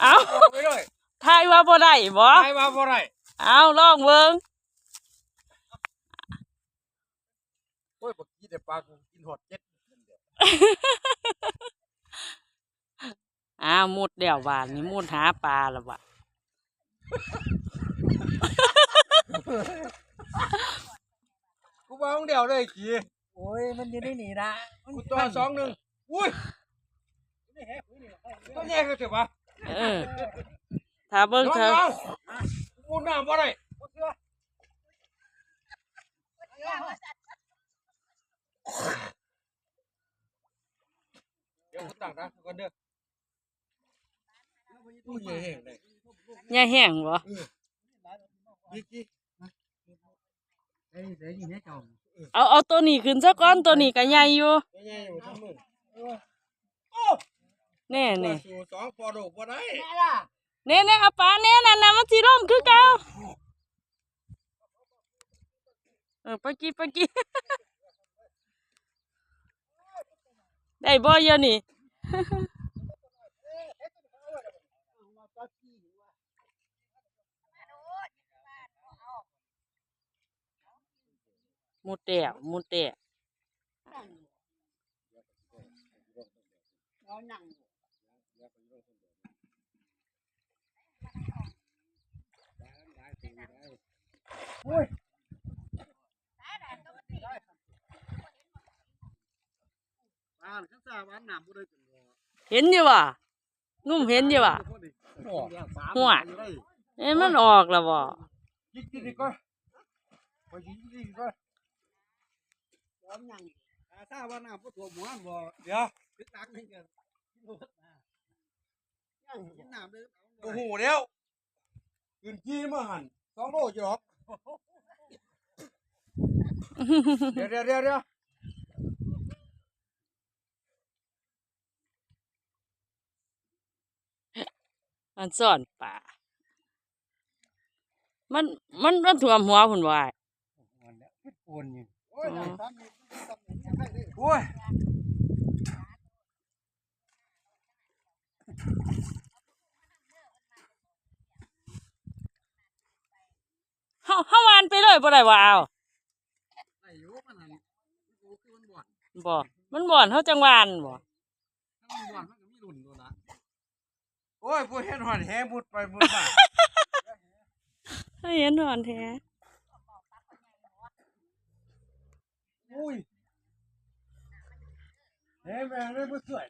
เอาบอกไปเลยทายว่าบ่ได้บ่ใครมาบ่ได้เอาลองเบิ่งโอ้ยบ่กินแต่ปลากูกินหอดเจ็ดอ้าวมุดเดี่ยวบานนี่มุดหาปลาและบ่ะกูมาของเดียวเลยขี่โอ้ยมันอยู่ในนี่นะกูตัวสองหนึ่งอุ้ย ต้องแยกกันเถอะปะเออถ้าเบิ่งน้องเธอน้องกูน้ำบ่ได้เดี๋ยวกูตั้งนะก่อนเด้อกูเหนื่อยแห้งเลยอย่าแห้งบ่นี่กี่ไอ้เสือนี่แม่จอมเอาเอาตัวนี้ขึ้นซะก่อนตัวนี้ก็ใหญ่อยู่ยังไงอยู่ทั้งมือ แน่นี่สู่สองพอดูบ่ได้แม่ล่ะแน่แน่เอาปลาแน่นั่นน่ะมันสิร่มคือเก่าเออปะกี้ปะกี้ ได้บ่เยอะนี่มุดเดี่ยวมุดเดี่ยวเอาหนังปลาข้างซ้ายวันน้ำบ่ได้กินบ่เห็นอยู่ว่ะงุ่มเห็นอยู่ ว่ะหัวเอ้ยมันออกแล้วบ่ยิงกินดีกว่าไปยิงดีกว่าเอา หนังถ้าว่าน้ำบ่ท่วมหัวบ่เดี๋ยวตึกตักนี่กันกินน้ำเด้อโอ้โหแล้วกินขี้มาหั่นสองโลอยู่หรอกเดี๋ยวเดี๋ยวเดี๋ยวเดี๋ยวมันซ่อนป่า มัน มัน มันท่วมหัวพุ่นว่าปูนนี่โอ้ยโอ้ย เฮาเฮาวาน ไปเลยบ่ได้ว่าเอาไอ้อยู่มันหั่นกูคือมันบ่อนบ่มันบ่อนเฮาจังหวานบ่ถ้ามันบ่อนมันก็มีรุ่นตัวละโอ้ยผู้เห็นหอนแหมุดไปมุดมาเฮ้ยเห็นหอนแท้อุ้ยเฮ้ยแม่งเลยบ่สวย